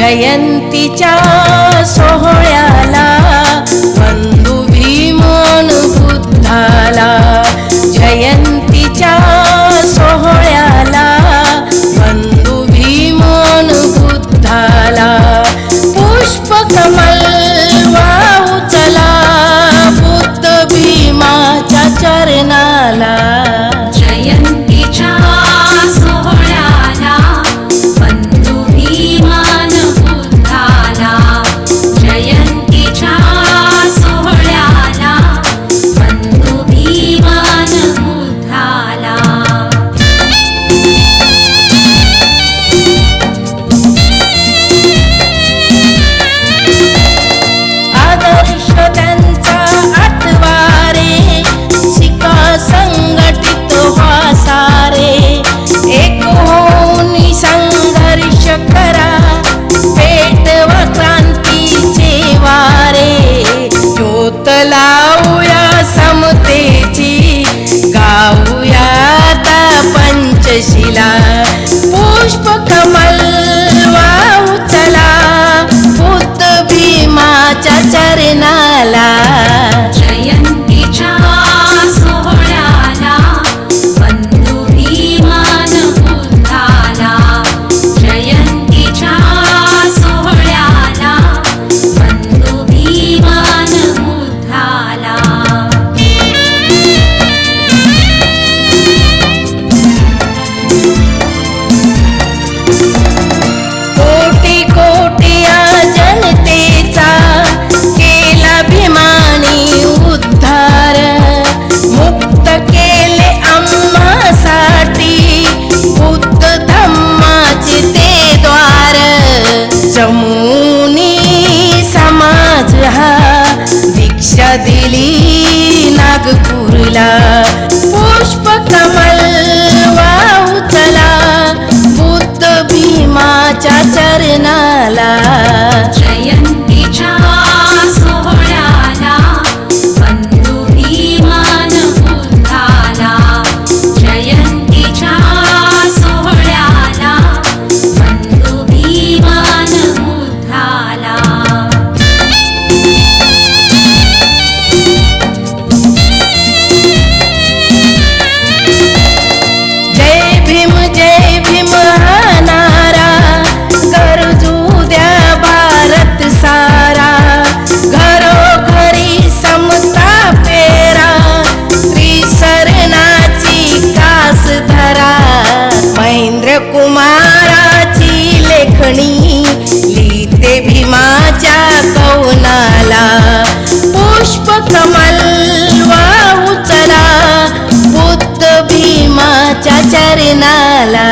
जयंतीच्या सोहळ्याला शिला पुष्प कमल वाहू चला भूत भीमाच्या चरण चमूनी समाज हा दीक्षा दिली नागपूरला. पुष्प कमल वाहुतला बुद्ध भीमाच्या चरणाला. मलवा उचला बुद्ध भीमाच्या चरणाला.